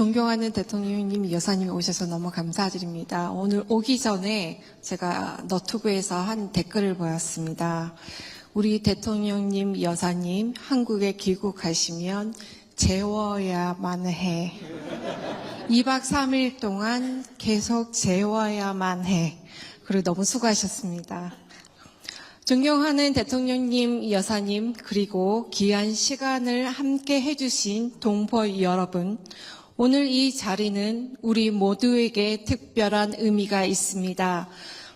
존경하는 대통령님, 여사님 오셔서 너무 감사드립니다. 오늘 오기 전에 제가 너튜브에서 한 댓글을 보았습니다. 우리 대통령님, 여사님, 한국에 귀국하시면 재워야만 해. 2박 3일 동안 계속 재워야만 해. 그리고 너무 수고하셨습니다. 존경하는 대통령님, 여사님, 그리고 귀한 시간을 함께 해주신 동포 여러분, 오늘 이 자리는 우리 모두에게 특별한 의미가 있습니다.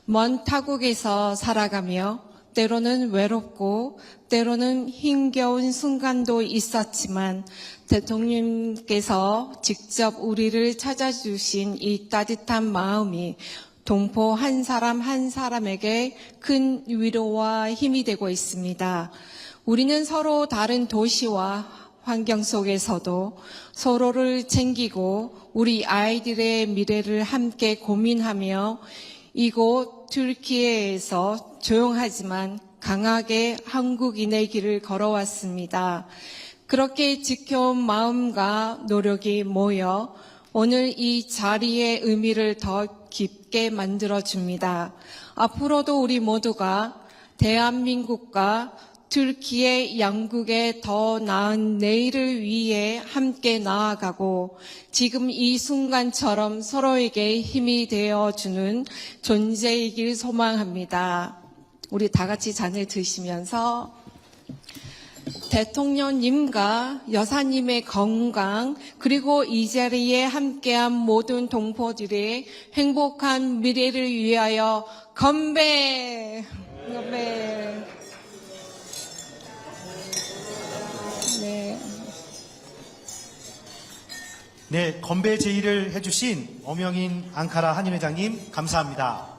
먼 타국에서 살아가며 때로는 외롭고 때로는 힘겨운 순간도 있었지만 대통령님께서 직접 우리를 찾아주신 이 따뜻한 마음이 동포 한 사람 한 사람에게 큰 위로와 힘이 되고 있습니다. 우리는 서로 다른 도시와 환경 속에서도 서로를 챙기고 우리 아이들의 미래를 함께 고민하며 이곳 튀르키예에서 조용하지만 강하게 한국인의 길을 걸어왔습니다. 그렇게 지켜온 마음과 노력이 모여 오늘 이 자리의 의미를 더 깊게 만들어 줍니다. 앞으로도 우리 모두가 대한민국과 튀르키예 양국의 더 나은 내일을 위해 함께 나아가고 지금 이 순간처럼 서로에게 힘이 되어 주는 존재이길 소망합니다. 우리 다 같이 잔을 드시면서 대통령님과 여사님의 건강 그리고 이 자리에 함께한 모든 동포들의 행복한 미래를 위하여 건배! 건배! 네, 건배 제의를 해주신 엄영인 앙카라 한인회장님 감사합니다.